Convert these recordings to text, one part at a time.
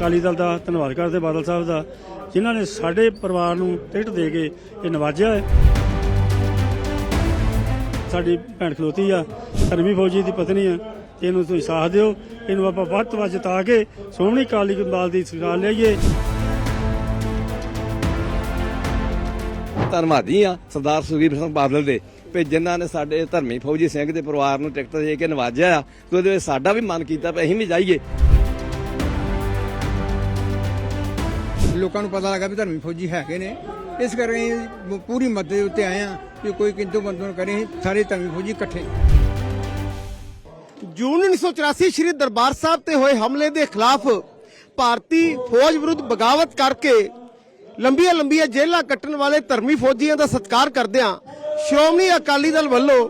ਅਕਾਲੀ ਦਲ ਦਾ, ਧੰਨਵਾਦ ਕਰਦੇ ਬਾਦਲ ਸਾਹਿਬ ਦਾ, ਜਿਨ੍ਹਾਂ ਨੇ ਸਾਡੇ ਪਰਿਵਾਰ ਨੂੰ ਟਿਕਟ ਦੇ ਕੇ ਇਹ ਨਵਾਜਿਆ ਹੈ। ਸਾਡੀ ਭੈਣ ਖਲੋਤੀ ਆ, ਧਰਮੀ ਫੌਜੀ ਦੀ ਪਤਨੀ ਆ, ਇਹਨੂੰ ਤੁਸੀਂ ਸਾਥ ਦਿਓ, ਇਹਨੂੰ ਆਪਾਂ ਵੱਧ ਤੋਂ ਵੱਧ ਜਿਤਾ ਕੇ ਸੋਹਣੀ ਕਾਲੀ ਦਲ ਦੀ ਸਰਕਾਰ ਲਿਆਈਏ ਧੰਨਵਾਦੀ ਆ ਸਰਦਾਰ ਸੁਖਬੀਰ ਸਿੰਘ ਬਾਦਲ ਦੇ, ਵੀ ਜਿਨ੍ਹਾਂ ਨੇ ਸਾਡੇ ਧਰਮੀ ਫੌਜੀ ਸਿੰਘ ਦੇ ਪਰਿਵਾਰ ਨੂੰ ਟਿਕਟ ਦੇ ਕੇ ਨਵਾਜਿਆ ਆ, ਤੇ ਉਹਦੇ ਵਿੱਚ ਸਾਡਾ ਵੀ ਮਨ ਕੀਤਾ ਵੀ ਅਸੀਂ ਵੀ ਜਾਈਏ। ਲੋਕਾਂ ਨੂੰ ਪਤਾ ਲੱਗਾ ਵੀ ਧਰਮੀ ਫੌਜੀ ਹੈਗੇ ਨੇ। ਇਸ ਕਰਕੇ ਪੂਰੀ ਮਦਦ ਦੇ ਉੱਤੇ ਆਏ ਆ ਕਿ ਕੋਈ ਕਿੰਤੂ ਬੰਦੂ ਕਰੇ, ਸਾਰੇ ਧਰਮੀ ਫੌਜੀ ਇਕੱਠੇ। ਜੂਨ 1984 ਸ਼੍ਰੀ ਦਰਬਾਰ ਸਾਹਿਬ ਤੇ ਹੋਏ ਹਮਲੇ ਦੇ ਖਿਲਾਫ ਭਾਰਤੀ ਫੌਜ ਵਿਰੁੱਧ ਬਗਾਵਤ ਕਰਕੇ ਲੰਬੀਆਂ ਲੰਬੀਆਂ ਜੇਲ੍ਹਾਂ ਕੱਟਣ ਵਾਲੇ ਧਰਮੀ ਫੌਜੀਆਂ ਦਾ ਸਤਿਕਾਰ ਕਰਦਿਆਂ ਸ਼੍ਰੋਮਣੀ ਅਕਾਲੀ ਦਲ ਵੱਲੋਂ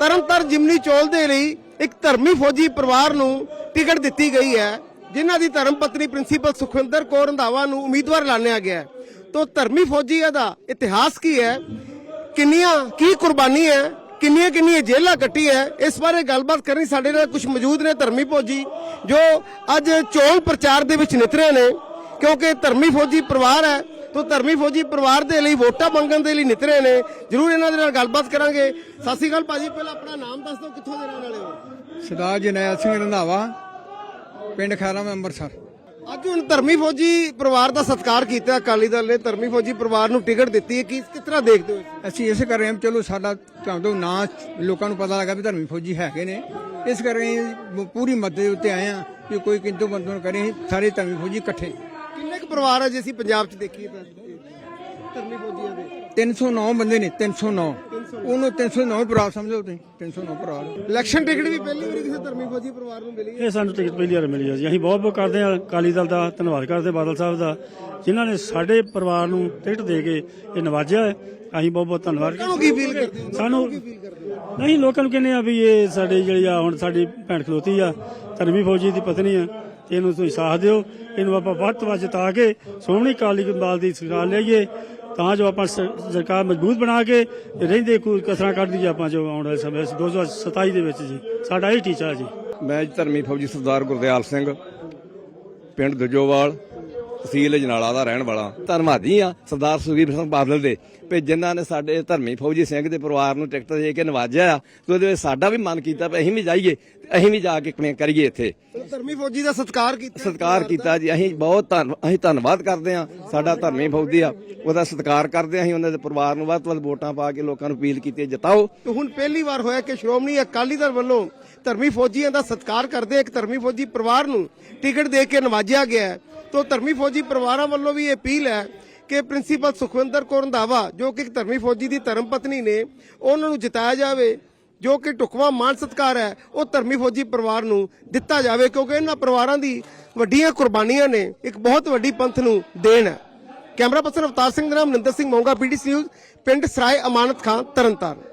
ਤਰਨਤਾਰਨ ਜਿਮਨੀ ਚੋਲ ਦੇ ਲਈ ਇੱਕ ਧਰਮੀ ਫੌਜੀ ਪਰਿਵਾਰ ਨੂੰ ਟਿਕਟ ਦਿੱਤੀ ਗਈ ਹੈ। ਜਿਨ੍ਹਾਂ ਦੀ ਧਰਮ ਪਤਨੀ ਪ੍ਰਿੰਸੀਪਲ ਸੁਖਵਿੰਦਰ ਕੌਰ ਰੰਧਾਵਾ ਨੂੰ ਉਮੀਦਵਾਰ ਐਲਾਨਿਆ ਗਿਆ ਤੋਂ ਧਰਮੀ ਫੌਜੀਆਂ ਦਾ ਇਤਿਹਾਸ ਕੀ ਹੈ? ਕਿੰਨੀਆਂ, ਕੀ ਕੁਰਬਾਨੀ ਹੈ? ਕਿੰਨੀਆਂ ਕਿੰਨੀਆਂ ਜੇਲ੍ਹਾਂ ਕੱਟੀ ਹੈ? ਇਸ ਬਾਰੇ ਗੱਲਬਾਤ ਕਰਨੀ ਸਾਡੇ ਨਾਲ ਕੁਝ ਮੌਜੂਦ ਨੇ ਧਰਮੀ ਫੌਜੀ, ਜੋ ਅੱਜ ਚੋਣ ਪ੍ਰਚਾਰ ਦੇ ਵਿੱਚ ਨਿਤਰੇ ਨੇ, ਕਿਉਂਕਿ ਧਰਮੀ ਫੌਜੀ ਪਰਿਵਾਰ ਹੈ। ਤੋਂ ਧਰਮੀ ਫੌਜੀ ਪਰਿਵਾਰ ਦੇ ਲਈ ਵੋਟਾਂ ਮੰਗਣ ਦੇ ਲਈ ਨਿਤਰੇ ਨੇ। ਜਰੂਰ ਇਹਨਾਂ ਦੇ ਨਾਲ ਗੱਲਬਾਤ ਕਰਾਂਗੇ। ਸਤਿ ਸ਼੍ਰੀ ਅਕਾਲ ਭਾਜੀ, ਪਹਿਲਾਂ ਆਪਣਾ ਨਾਮ ਦੱਸ ਦਿਓ, ਕਿੱਥੋਂ ਦੇ ਰਹਿਣ ਵਾਲੇ ਹੋ? ਸਰਦਾਰ ਜਰਨੈਲ ਸਿੰਘ ਰੰਧਾਵਾ। ਪਿੰਡ ਖੈਰਾ ਮੈਂ ਅੰਮ੍ਰਿਤਸਰ। ਅੱਜ ਹੁਣ ਧਰਮੀ ਫੌਜੀ ਪਰਿਵਾਰ ਦਾ ਸਤਿਕਾਰ ਕੀਤਾ ਅਕਾਲੀ ਦਲ ਨੇ ਧਰਮੀ ਫੌਜੀ ਪਰਿਵਾਰ ਨੂੰ ਟਿਕਟ ਦਿੱਤੀ ਹੈ। ਕਿਸ ਕਿਸ ਤਰ੍ਹਾਂ ਦੇਖਦੇ ਹੋ? ਅਸੀਂ ਇਸ ਕਰ ਰਹੇ ਹਾਂ ਚਲੋ ਸਾਡਾ ਤੁਹਾਨੂੰ ਨਾਂ ਲੋਕਾਂ ਨੂੰ ਪਤਾ ਲੱਗਾ ਵੀ ਧਰਮੀ ਫੌਜੀ ਹੈਗੇ ਨੇ। ਇਸ ਕਰਕੇ ਪੂਰੀ ਮਦਦ ਉੱਤੇ ਆਏ ਆ ਕਿ ਕੋਈ ਕਿੰਤੂ ਬੰਦੂ ਕਰੇ ਸਾਰੇ ਧਰਮੀ ਫੌਜੀ ਇਕੱਠੇ। ਕਿੰਨੇ ਕੁ ਪਰਿਵਾਰ ਹੈ ਜੇ ਅਸੀਂ ਪੰਜਾਬ 'ਚ ਦੇਖੀਏ ਤਾਂ? ਧਰਮੀ ਫੌਜੀਆਂ ਦੇ 309 ਬੰਦੇ ਨੇ 309 ਉਹਨੂੰ 309 ਭਰਾ ਸਮਝੋ ਤੁਸੀਂ 309 ਭਰਾ। ਇਲੈਕਸ਼ਨ ਟਿਕਟ ਵੀ ਪਹਿਲੀ ਵਾਰੀ ਕਿਸੇ ਧਰਮੀ ਫੌਜੀ ਪਰਿਵਾਰ ਨੂੰ ਮਿਲੀ ਹੈ? ਇਹ ਸਾਨੂੰ ਟਿਕਟ ਪਹਿਲੀ ਵਾਰ ਮਿਲੀ ਆ ਜੀ। ਅਸੀਂ ਬਹੁਤ ਬਹੁਤ ਕਰਦੇ ਹਾਂ ਅਕਾਲੀ ਦਲ ਦਾ ਧੰਨਵਾਦ ਕਰਦੇ ਬਾਦਲ ਸਾਹਿਬ ਦਾ। ਜਿਨ੍ਹਾਂ ਨੇ ਸਾਡੇ ਪਰਿਵਾਰ ਨੂੰ ਟਿਕਟ ਦੇ ਕੇ ਇਹ ਨਵਾਜਿਆ ਹੈ। ਅਸੀਂ ਬਹੁਤ ਬਹੁਤ ਧੰਨਵਾਦ ਲੋਕਾਂ ਨੂੰ ਕੀ ਫੀਲ ਕਰਦੇ ਹੋ? ਸਾਨੂੰ ਕੀ ਫੀਲ ਕਰਦੇ ਹੋ? ਨਹੀਂ ਲੋਕਾਂ ਨੂੰ ਕਹਿੰਦੇ ਆ ਵੀ ਇਹ ਸਾਡੇ ਜਿਹੜੀ ਆ ਹੁਣ ਸਾਡੀ ਭੈਣ ਖਲੋਤੀ ਆ ਧਰਮੀ ਫੌਜੀ ਦੀ ਪਤਨੀ ਆ ਇਹਨੂੰ ਤੁਸੀਂ ਸਾਥ ਦਿਓ। ਇਹਨੂੰ ਆਪਾਂ ਵੱਧ ਤੋਂ ਵੱਧ ਜਿਤਾ ਕੇ ਸੋਹਣੀ ਕਾਲੀ ਦਲ ਦੀ ਸਰਕਾਰ ਲਿਆਈਏ ਤਾਂ ਜੋ ਆਪਾਂ ਸਰਕਾਰ ਮਜ਼ਬੂਤ ਬਣਾ ਕੇ ਰਹਿੰਦੇ ਕੋਈ ਕਸਰਾਂ ਕੱਢ ਦਈਏ ਆਪਾਂ ਜੋ ਆਉਣ ਵਾਲੇ ਸਮੇਂ 'ਚ 2027 ਦੇ ਵਿੱਚ ਜੀ। ਸਾਡਾ ਇਹ ਟੀਚਾ ਜੀ। ਮੈਂ ਧਰਮੀ ਫੌਜੀ ਸਰਦਾਰ ਗੁਰਦਿਆਲ ਸਿੰਘ, ਪਿੰਡ ਦਜੋਵਾਲ ਤਹਿਸੀਲ ਜਨਾਲਾ ਦਾ ਰਹਿਣ ਵਾਲਾ। ਧੰਨਵਾਦੀ ਆ ਸਰਦਾਰ ਸੁਖਬੀਰ ਸਿੰਘ ਬਾਦਲ ਦੇ। ਵੀ ਜਿਨ੍ਹਾਂ ਨੇ ਸਾਡੇ ਧਰਮੀ ਫੌਜੀ ਸਿੰਘ ਦੇ ਪਰਿਵਾਰ ਨੂੰ ਟਿਕਟ ਦੇ ਕੇ ਨਵਾਜਿਆ ਆ ਤੇ ਉਹਦੇ ਵਿੱਚ ਸਾਡਾ ਵੀ ਮਨ ਕੀਤਾ ਵੀ ਅਸੀਂ ਵੀ ਜਾਈਏ ਤੇ ਅਸੀਂ ਵੀ ਜਾ ਕੇ ਕਿਵੇਂ ਕਰੀਏ ਇੱਥੇ। ਧਰਮੀ ਫੌਜੀ ਦਾ ਸਤਿਕਾਰ ਕੀਤਾ ਸਤਿਕਾਰ ਕੀਤਾ ਜੀ ਅਸੀਂ ਬਹੁਤ ਧੰਨ ਅਸੀਂ ਧੰਨਵਾਦ ਕਰਦੇ ਹਾਂ ਸਾਡਾ ਧਰਮੀ ਫੌਜੀ ਆ ਉਹਦਾ ਸਤਿਕਾਰ ਕਰਦੇ ਹਾਂ ਅਸੀਂ ਉਹਨਾਂ ਦੇ ਪਰਿਵਾਰ ਨੂੰ ਵੱਧ ਤੋਂ ਵੱਧ ਵੋਟਾਂ ਪਾ ਕੇ ਲੋਕਾਂ ਨੂੰ ਅਪੀਲ ਕੀਤੀ ਜਿਤਾਓ। ਤੇ ਹੁਣ ਪਹਿਲੀ ਵਾਰ ਹੋਇਆ ਕਿ ਸ਼੍ਰੋਮਣੀ ਅਕਾਲੀ ਦਲ ਵੱਲੋਂ ਧਰਮੀ ਫੌਜੀਆਂ ਦਾ ਸਤਿਕਾਰ ਕਰਦੇ ਇੱਕ ਧਰਮੀ ਫੌਜੀ ਪਰਿਵਾਰ ਨੂੰ ਟਿਕਟ ਦੇ ਕੇ ਨਵਾਜਿਆ ਗਿਆ ਤੋਂ ਧਰਮੀ ਫੌਜੀ ਪਰਿਵਾਰਾਂ ਵੱਲੋਂ ਵੀ ਇਹ ਅਪੀਲ ਹੈ ਕਿ ਪ੍ਰਿੰਸੀਪਲ ਸੁਖਵਿੰਦਰ ਕੌਰ ਰੰਧਾਵਾ ਜੋ ਕਿ ਇੱਕ ਧਰਮੀ ਫੌਜੀ ਦੀ ਧਰਮ ਪਤਨੀ ਨੇ, ਉਹਨਾਂ ਨੂੰ ਜਿਤਾਇਆ ਜਾਵੇ, ਜੋ ਕਿ ਟੁਕਵਾ ਮਾਨ ਸਤਕਾਰ ਹੈ, ਉਹ ਧਰਮੀ ਫੌਜੀ ਪਰਿਵਾਰ ਨੂੰ ਦਿੱਤਾ ਜਾਵੇ, ਕਿਉਂਕਿ ਇਹਨਾਂ ਪਰਿਵਾਰਾਂ ਦੀ ਵੱਡੀਆਂ ਕੁਰਬਾਨੀਆਂ ਨੇ, ਇੱਕ ਬਹੁਤ ਵੱਡੀ ਪੰਥ ਨੂੰ ਦੇਣ ਹੈ। ਕੈਮਰਾ ਪਰਸਨ ਅਵਤਾਰ ਸਿੰਘ ਦੇ ਨਾਮ ਨਿੰਦਰ ਸਿੰਘ ਮੋਂਗਾ, ਪੀਡੀਸੀ ਨਿਊਜ਼, ਪਿੰਡ ਸਰਾਏ ਅਮਾਨਤ ਖਾਨ ਤਰਨਤਾਰਨ।